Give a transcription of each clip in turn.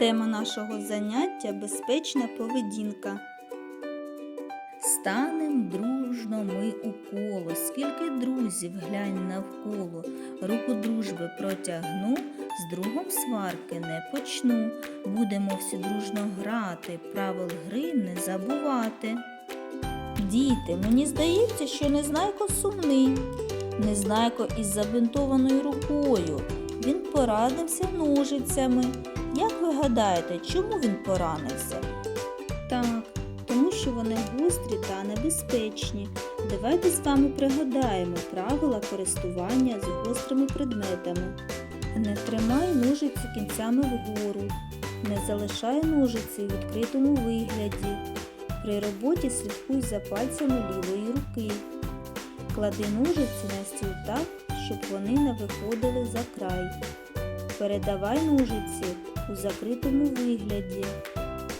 Тема нашого заняття безпечна поведінка. Станем дружно ми у коло, скільки друзів глянь навколо, руку дружби протягну, з другом сварки не почну. Будемо всі дружно грати, правил гри не забувати. Діти, мені здається, що Незнайко сумний. Незнайко із забинтованою рукою. Він поранився ножицями. Як ви гадаєте, чому він поранився? Так, тому що вони гострі та небезпечні. Давайте з вами пригадаємо правила користування з гострими предметами. Не тримай ножиці кінцями вгору, не залишай ножиці у відкритому вигляді. При роботі слідкуй за пальцями лівої руки. Клади ножиці на стіл так, щоб вони не виходили за край. Передавай ножиці у закритому вигляді.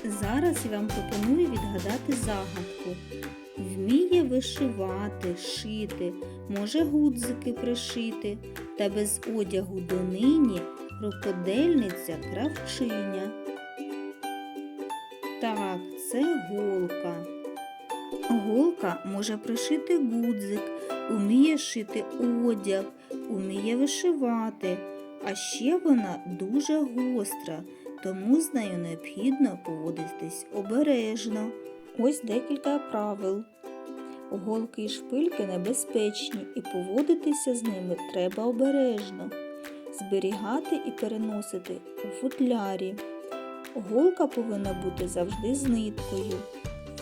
Зараз я вам пропоную відгадати загадку. Вміє вишивати, шити, може гудзики пришити, та без одягу донині рукодельниця кравчиня. Так, це голка. Голка може пришити гудзик, уміє шити одяг, уміє вишивати, а ще вона дуже гостра, тому з нею необхідно поводитись обережно. Ось декілька правил. Голки і шпильки небезпечні і поводитися з ними треба обережно. Зберігати і переносити у футлярі. Голка повинна бути завжди з ниткою.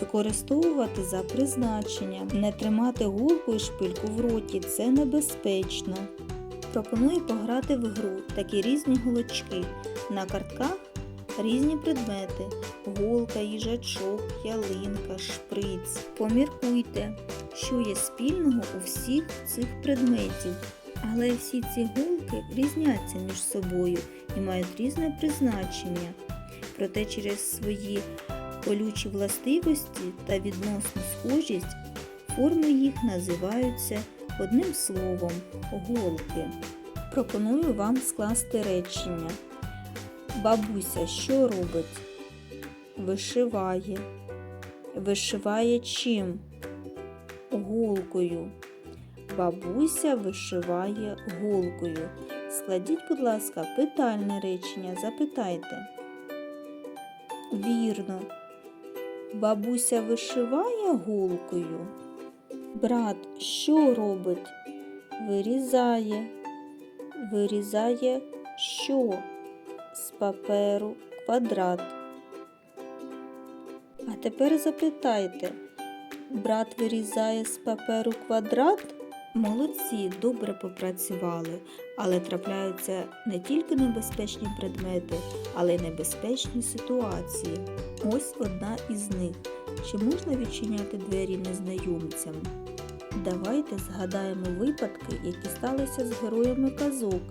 Використовувати за призначенням. Не тримати голку і шпильку в роті це небезпечно. Пропоную пограти в гру такі різні голочки. На картках різні предмети: голка, їжачок, ялинка, шприц. Поміркуйте, що є спільного у всіх цих предметів. Але всі ці голки різняться між собою і мають різне призначення. Проте через свої колючі властивості та відносну схожість форми їх називаються одним словом голки. Пропоную вам скласти речення. Бабуся що робить? Вишиває. Вишиває чим? Голкою. Бабуся вишиває голкою. Складіть, будь ласка, питальне речення. Запитайте. Вірно. Бабуся вишиває голкою. Брат що робить? Вирізає. Вирізає що? З паперу квадрат. А тепер запитайте. Брат вирізає з паперу квадрат? Молодці, добре попрацювали, але трапляються не тільки небезпечні предмети, але й небезпечні ситуації. Ось одна із них. Чи можна відчиняти двері незнайомцям? Давайте згадаємо випадки, які сталися з героями казок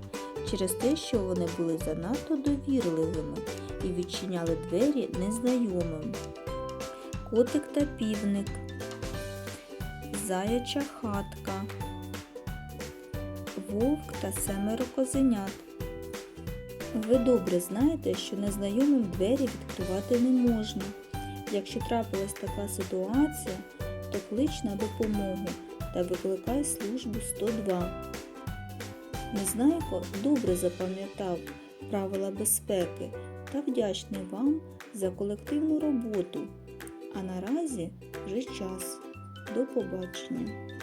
через те, що вони були занадто довірливими і відчиняли двері незнайомим. Котик та півник, заяча хатка, вовк та семеро козенят. Ви добре знаєте, що незнайомим двері відкривати не можна. Якщо трапилась така ситуація, то клич на допомогу та викликай службу 102. Незнайко добре запам'ятав правила безпеки та вдячний вам за колективну роботу. А наразі вже час. До побачення!